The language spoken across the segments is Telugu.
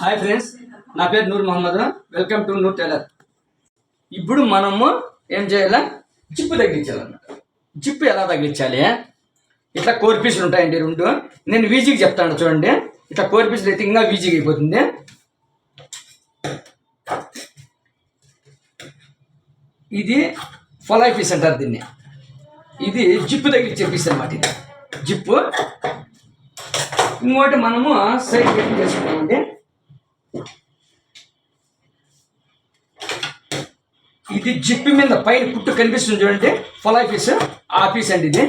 హాయ్ ఫ్రెండ్స్ నా పేరు Noor Mohammad. Welcome to Noor tailor. ఇప్పుడు మనము ఏం చేయాలా? జిప్పు తగ్గించాలన్నమాట. జిప్పు ఎలా తగ్గించాలి? ఇట్లా కోర్ పీసులు ఉంటాయండి రెండు. నేను వీజీకి చెప్తాను చూడండి. ఇట్లా కోర్ పీసులు అయితే ఇంకా వీజీకి అయిపోతుంది. ఇది ఫొలై పీస్ అంటారు దీన్ని. ఇది జిప్పు తగిలిచ్చే పీస్ అనమాట ఇది. జిప్పు. ఇంకోటి మనము సైడ్ పెట్టి ఇది జిప్పి మీద పైన కుట్టు కనిపిస్తుంది చూడండి. ఫొలై పీస్ ఆ పీస్ అండి ఇది.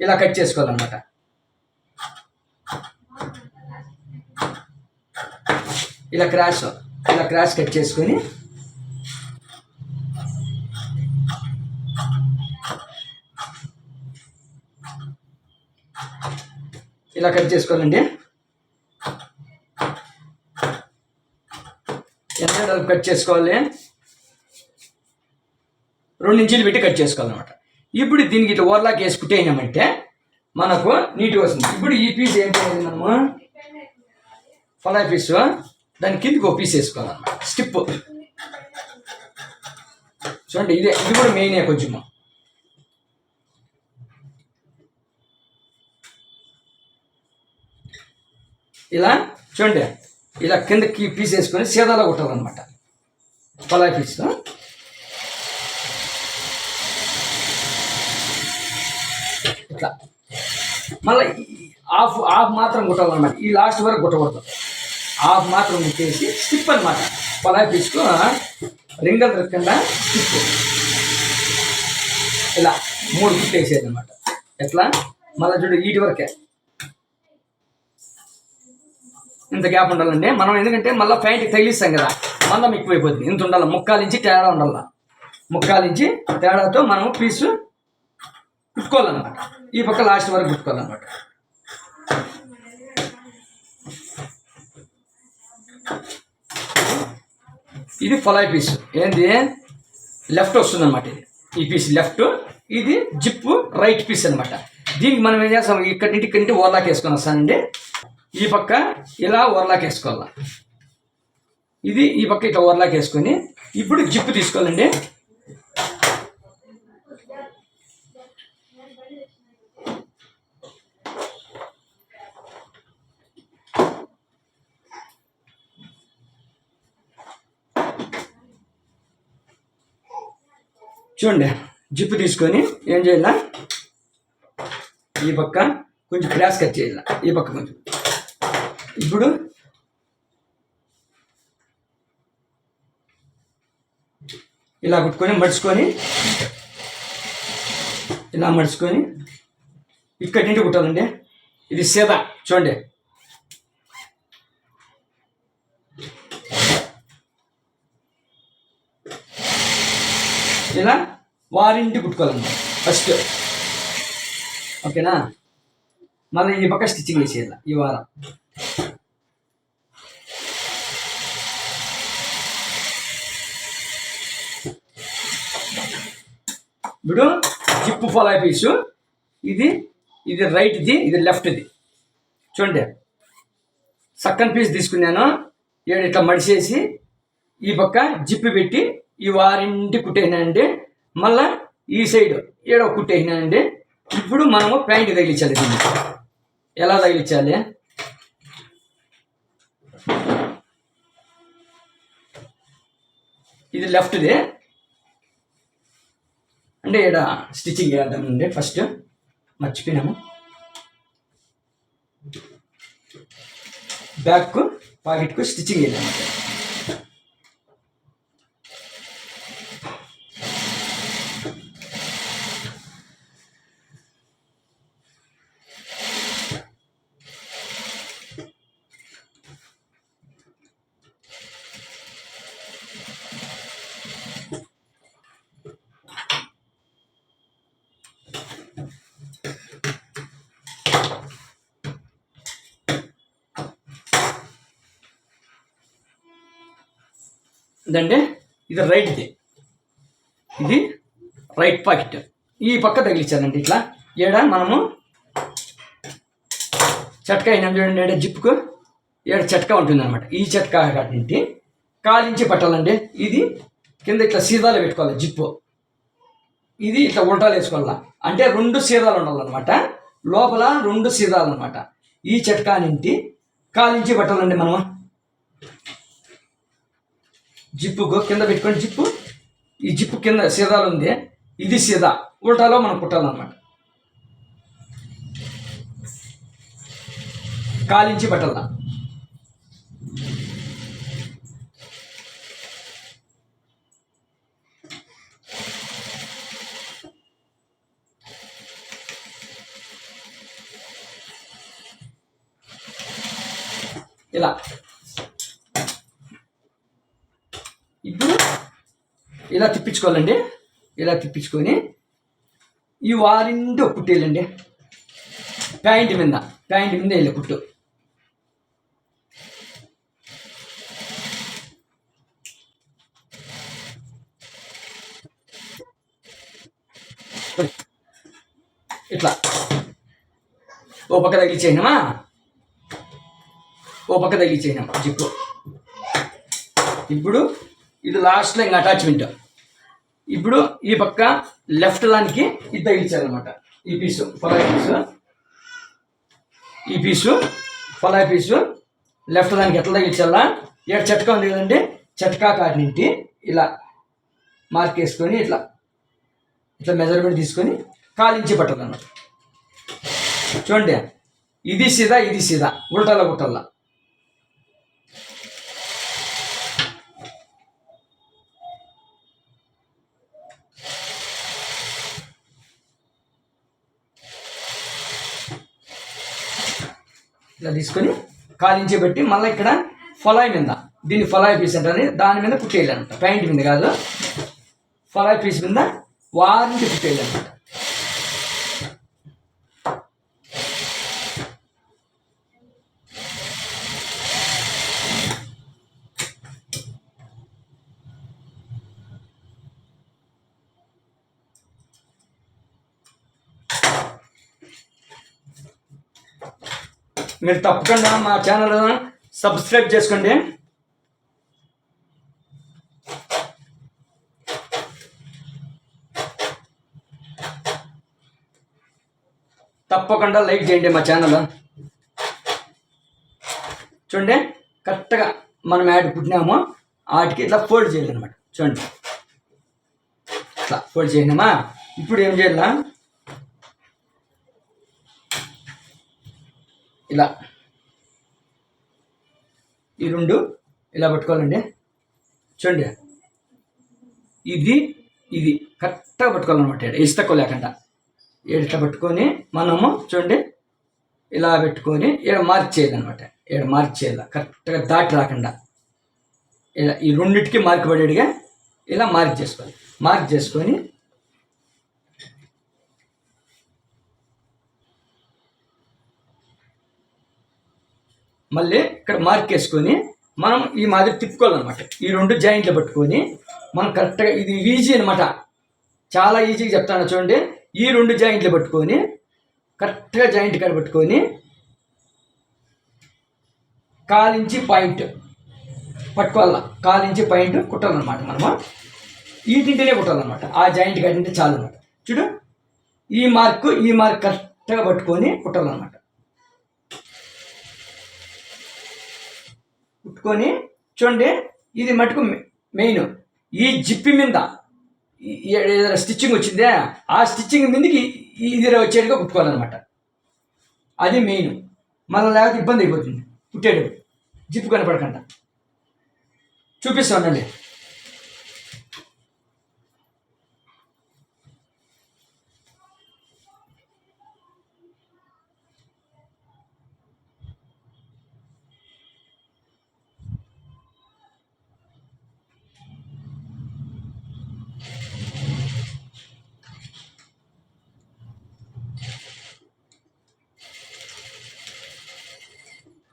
ఇలా కట్ చేసుకోవాలన్నమాట. ఇలా క్రాష్ ఇలా క్రాష్ కట్ చేసుకొని ఇలా కట్ చేసుకోవాలండి. ఎంత వరకు కట్ చేసుకోవాలి. రెండు ఇంచీలు పెట్టి కట్ చేసుకోవాలన్నమాట. ఇప్పుడు దీనికి ఇట్లా ఓవర్లాక్ వేసుకుంటే కుట్టేయమంటే మనకు నీట్గా వస్తుంది. ఇప్పుడు ఈ పీస్ ఏం చేయాలి మనము? పీస్ దాని కిందకి ఒక పీస్ వేసుకోవాలన్నమాట. స్టిప్ చూడండి ఇదే ఇది కూడా మెయినే కొంచెము. ఇలా చూడండి. ఇలా కిందకి పీస్ వేసుకొని సీదాలో కొట్టాలన్నమాట. పలాయ్ పీస్ ఇట్లా. మళ్ళీ హాఫ్ హాఫ్ మాత్రం కొట్టాలన్నమాట. ఈ లాస్ట్ వరకు కొట్టకూడదు. హాఫ్ మాత్రం కొట్టేసి స్టిప్ అనమాట పలాయ్ పీస్కు రింగల్ దొరకకుండా స్టిప్. ఇలా మూడు కుట్టేసేది అనమాట ఎట్లా? మళ్ళీ చూడు ఈటి వరకే. ఇంత గ్యాప్ ఉండాలండి. మనం ఎందుకంటే మళ్ళీ ప్యాంట్కి తగిలిస్తాం కదా. మందం ఎక్కువైపోతుంది ఇంత ఉండాలి? ముక్కాలించి తేడా ఉండాల? ముక్కాలించి తేడాతో మనం పీసు కుట్టుకోవాలన్నమాట ఈ పక్క లాస్ట్ వరకు కుట్టుకోవాలన్నమాట ఇది ఫలాయ్ పీస్ ఏంది? లెఫ్ట్ వస్తుందన్నమాట ఇది. ఈ పీస్ లెఫ్ట్ ఇది జిప్పు రైట్ పీస్ అన్నమాట. దీనికి మనం ఏం చేస్తాం? ఇక్కడి నుండి ఇక్కడి నుండి ఓర్లాక్ వేసుకొని వస్తానండి ఈ పక్క ఇలా ఓర్లాక్ వేసుకోవాలి. ఇది ఈ పక్క ఇట్లా ఓర్లాక్ వేసుకొని ఇప్పుడు జిప్పు తీసుకోవాలండి. చూడండి జిప్పు తీసుకొని ఏం చేయాల? ఈ పక్క కొంచెం క్రాస్ కట్ చేయాల? ఈ పక్క కొంచెం. ఇప్పుడు ఇలా కుట్టుకొని మడుచుకొని ఇలా మడుచుకొని ఇక్కడి నుండి కుట్టాలండి. ఇది సీత చూడండి. ఇలా వారింటి కుట్టుకోవాలండి ఫస్ట్. ఓకేనా? మళ్ళీ ఈ పక్క స్టిచ్చింగ్ వేసేయాలి ఈ వారం. ఇప్పుడు జిప్పు ఫలాయ్ పీసు ఇది ఇది రైట్ది ఇది లెఫ్ట్ది చూడండి. సక్కన్ పీస్ తీసుకున్నాను. ఏడు ఇట్లా మడిచేసి ఈ పక్క జిప్పు పెట్టి ఈ వారింటి కుట్టేసినానండి. మళ్ళా ఈ సైడ్ ఏడో కుట్టేసినానండి. ఇప్పుడు మనము ప్యాంట్ తగిలించాలి దీన్ని. ఎలా తగిలించాలి? ఇది లెఫ్ట్ది అంటే ఇక్కడ స్టిచ్చింగ్ చేద్దామండి ఫస్ట్ మర్చిపోయినాము. బ్యాక్ పాకెట్కు స్టిచ్చింగ్ చేద్దామంటే ఇదండి ఇది రైట్ది. ఇది రైట్ పాకెట్. ఈ పక్క తగిలించానండి ఇట్లా. ఏడ మనము చట్కా అయినా చూడండి ఏడ జిప్పుకు ఏడు చట్కా ఉంటుందన్నమాట. ఈ చెట్కా కాటింటి. కాలించి పట్టాలండి. ఇది కింద ఇట్లా సీదాలు పెట్టుకోవాలి జిప్పు. ఇది ఇట్లా ఉల్టాలు వేసుకోవాలా. అంటే రెండు సీదాలు ఉండాలన్నమాట. లోపల రెండు సీదాలు అనమాట ఈ చట్కా నింటి కాలించి పట్టాలండి మనం జిప్పు కింద పెట్టుకొని జిప్పు. ఈ జిప్పు కింద సీదాలు ఉంది. ఇది సీదా. ఉల్టాలో మనం కుట్టాలన్నమాట. కాలించి పట్టాల ఇలా ఇప్పుడు ఇలా తిప్పించుకోవాలండి ఇలా తిప్పించుకొని ఈ వారింటి కుట్టేయాలండి ప్యాంట్ మీద ప్యాంట్ మీద వెళ్ళి కుట్టు ఇట్లా. ఓ పక్క తగిలిచ్చేసినామా ఓ పక్క తగిలిచ్చేసినాం జిప్పు. ఇప్పుడు ఇది లాస్ట్లో ఇంకా అటాచ్మెంట్ ఇప్పుడు ఈ పక్క లెఫ్ట్ దానికి ఇది తగిలించారనమాట ఈ పీసు ఫలాయి పీసు ఈ పీసు ఫలాయి పీసు లెఫ్ట్ దానికి ఎట్లా తగిలించాలా ఇక్కడ చెట్కా ఉంది కదండి? చెట్కా కాటినింటి ఇలా మార్క్ వేసుకొని ఇట్లా ఇట్లా మెజర్మెంట్ తీసుకొని కాలించి పట్టాలన్నమాట. చూడండి ఇది సీదా ఇది సీదా ఉల్టాల గుట్టల్లా ఇలా తీసుకొని కాలించి పెట్టి మళ్ళీ ఇక్కడ ఫలాయి మీద దీన్ని ఫలాయి పీస్ అంటారు. దాని మీద కుట్టేయాలన్నమాట. ప్యాంట్ మీద కాదు. ఫలాయి పీస్ మీద వారంటీ కుట్టేయాలన్నమాట. మీరు తప్పకుండా మా ఛానల్ సబ్స్క్రైబ్ చేసుకోండి. తప్పకుండా లైక్ చేయండి మా ఛానల్ చూడండి కరెక్ట్గా మనం యాడ్ పుట్టినామో. వాటికి ఇట్లా ఫోల్డ్ చేయాలన్నమాట. చూడండి. ఇట్లా ఫోల్డ్ చేయండిమా ఇప్పుడు ఏం చేయాలా? ఇలా. ఈ రెండు ఇలా పట్టుకోవాలండి. చూడండి. ఇది ఇది. కరెక్ట్గా పట్టుకోవాలన్నమాట ఈడ ఇసి తక్కువ లేకుండా. ఇట్లా పట్టుకొని మనము చూడండి. ఇలా పెట్టుకొని ఈడ మార్క్ చేయాలన్నమాట. ఈడ మార్క్ చేయాలి. కరెక్ట్గా దాటి రాకుండా. ఇలా ఈ రెండింటికి మార్క్ పడేట్టుగా ఇలా మార్క్ చేసుకోవాలి. మార్క్ చేసుకొని మళ్ళీ ఇక్కడ మార్క్ వేసుకొని మనం ఈ మాదిరి తిప్పుకోవాలన్నమాట. ఈ రెండు జాయింట్లు పట్టుకొని మనం కరెక్ట్గా ఇది ఈజీ అనమాట చాలా ఈజీగా చెప్తాను చూడండి. ఈ రెండు జాయింట్లు పట్టుకొని కరెక్ట్గా జాయింట్ కాడ పట్టుకొని కాలించి పాయింట్ పట్టుకోవాల? కాలించి పాయింట్ కుట్టాలన్నమాట మనము. ఈ తింటేనే కుట్టాలన్నమాట. ఆ జాయింట్ కాడింటే చాలు అనమాట చూడు? ఈ మార్కు ఈ మార్క్ కరెక్ట్గా పట్టుకొని కుట్టాలన్నమాట. కుట్టుకొని చూడండి ఇది మటుకు మెయిన్. ఈ జిప్పి మీద ఏదైనా స్టిచ్చింగ్ వచ్చిందే ఆ స్టిచ్చింగ్ మీదకి ఇది వచ్చేట్టుగా కుట్టుకోవాలన్నమాట. అది మెయిన్. మళ్ళీ లేకపోతే ఇబ్బంది అయిపోతుంది కుట్టేటప్పుడు. జిప్పు కనపడకుండా. చూపిస్తానండి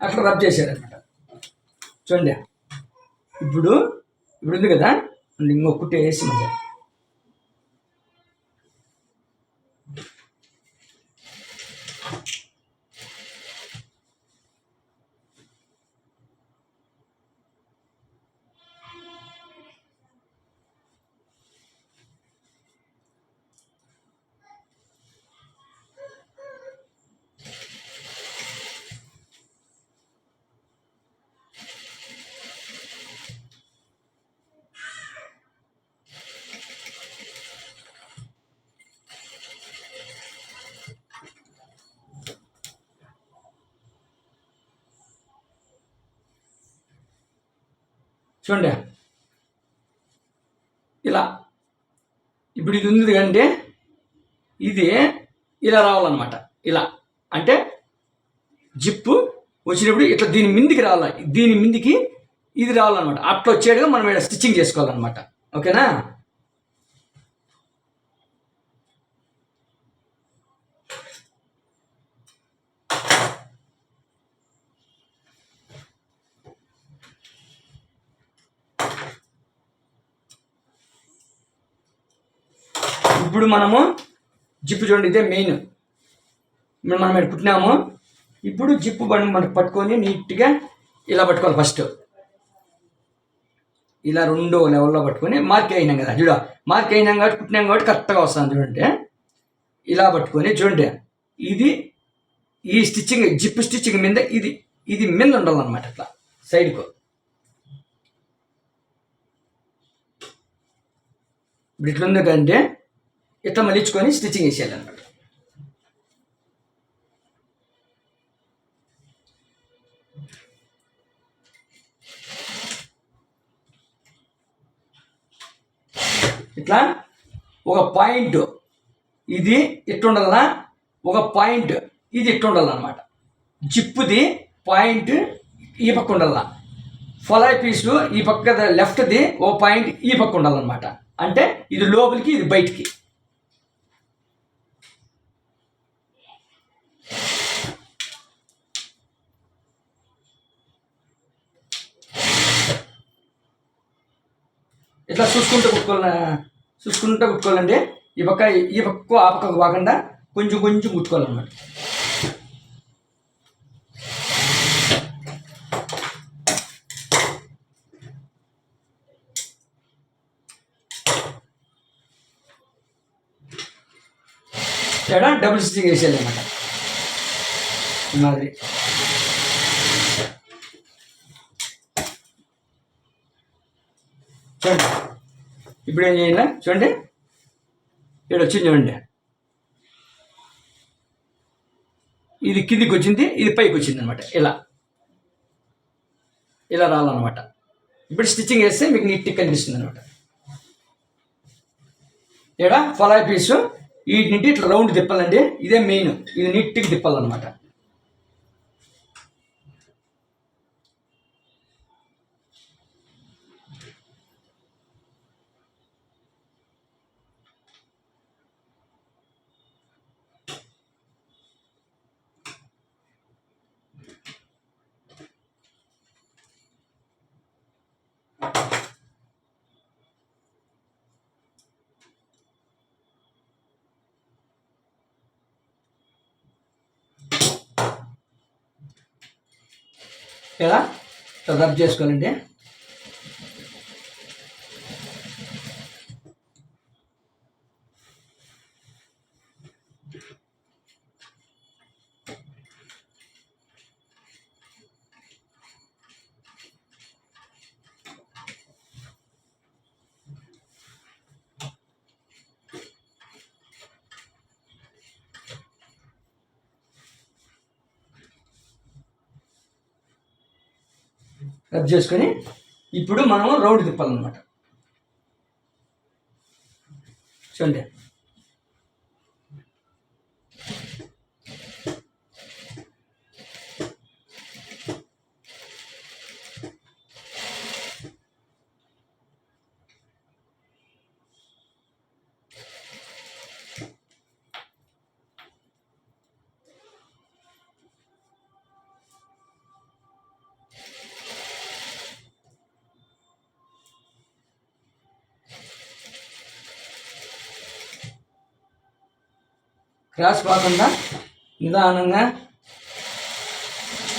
అట్లా రబ్ చేశారనమాట చూడండి. ఇప్పుడు ఇప్పుడు ఉంది కదా? ఇంకో కుట్టి వేసి మళ్ళీ. చూడండి. ఇలా. ఇప్పుడు ఇది ఉంది అంటే ఇది ఇలా రావాలన్నమాట. ఇలా. అంటే జిప్పు వచ్చినప్పుడు ఇట్లా దీని మిందికి రావాలి? దీని మిందికి ఇది రావాలన్నమాట. అట్లా వచ్చేట్టుగా మనం ఇక్కడ స్టిచ్చింగ్ చేసుకోవాలన్నమాట. ఓకేనా? ఇప్పుడు మనము జిప్పు చూడండి ఇదే మెయిన్ ఇప్పుడు మనం ఇక్కడ పుట్టినాము? ఇప్పుడు జిప్పు బండి మనకు పట్టుకొని నీట్గా ఇలా పట్టుకోవాలి ఫస్ట్ ఇలా రెండో లెవెల్లో పట్టుకొని మార్క్ అయినాం కదా చూడ. మార్క్ అయినాం కాబట్టి పుట్టినాం కాబట్టి కరెక్ట్గా వస్తుంది చూడండి. ఇలా పట్టుకొని చూడండి. ఇది ఈ స్టిచ్చింగ్ జిప్ స్టిచ్చింగ్ మీద ఇది ఇది మీద ఉండాలన్నమాట అట్లా సైడ్కు ఇప్పుడు ఇట్లుంది కంటే ఇట్లా మలిచుకొని స్టిచ్చింగ్ వేసేయాలి అనమాట ఇట్లా ఒక పాయింట్ ఇది ఇట్టుండాలనా? ఒక పాయింట్ ఇది ఇట్టుండాలన్నమాట. జిప్పుది పాయింట్ ఈ పక్క ఉండాల ఫలాయ్ పీసు ఈ పక్క లెఫ్ట్ది ఓ పాయింట్ ఈ పక్క ఉండాలన్నమాట అంటే ఇది లోపలికి ఇది బయటికి. ఇట్లా చూసుకుంటూ కుట్టుకోవాలి చూసుకుంటూ కుట్టుకోవాలండి ఈ పక్క ఈ పక్క ఆ పక్కకు పోకుండా కొంచెం కొంచెం కుట్టుకోవాలన్నమాట. ఇక్కడ డబుల్ స్టిచ్చింగ్ వేసేయాలి అనమాట ఈ మాదిరి. చూడండి. ఇప్పుడు ఏం చేయాలి చూడండి. ఇక్కడ వచ్చింది చూడండి. ఇది కిందికి వచ్చింది ఇది పైకి వచ్చింది అనమాట ఇలా. ఇలా రావాలన్నమాట. ఇప్పుడు స్టిచ్చింగ్ వేస్తే మీకు నీట్గా కనిపిస్తుంది అనమాట ఇక్కడ ఫలాయ్ పీసు. వీటిని ఇట్లా రౌండ్ తిప్పాలండి. ఇదే మెయిన్. ఇది నీట్గా తిప్పాలన్నమాట. ఇలా ఇట్లా రబ్ రబ్ చేసుకొని ఇప్పుడు మనం రౌండ్ తిప్పాలన్నమాట. చూడండి. క్రాస్ కాకుండా నిదానంగా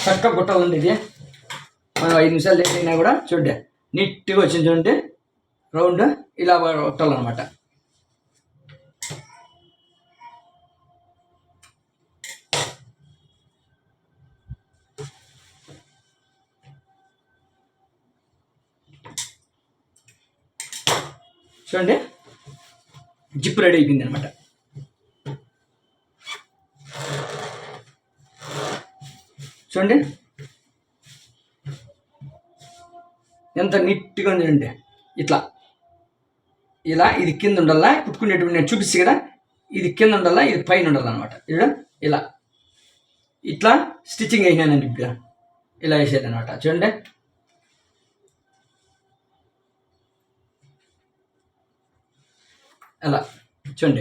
చక్క గుట్టాలండి ఇది. మనం ఐదు నిమిషాలు లేట్ అయినా కూడా చూడండి. నీట్గా వచ్చింది చూడండి. రౌండ్ ఇలా కొట్టాలన్నమాట చూడండి. జిప్ రెడీ అయిపోయింది అనమాట చూడండి. ఎంత నీట్గా ఉంది చూడండి. ఇట్లా. ఇలా ఇది కింద ఉండాలా? కుట్టుకునేటువంటి నేను చూపిస్తే కదా. ఇది కింద ఉండాలా? ఇది పైన ఉండాలన్నమాట చూడ. ఇలా. ఇట్లా స్టిచ్చింగ్ వేసినానండి ఇప్పుడు. ఇలా వేసేదనమాట చూడండి. అలా. చూడండి.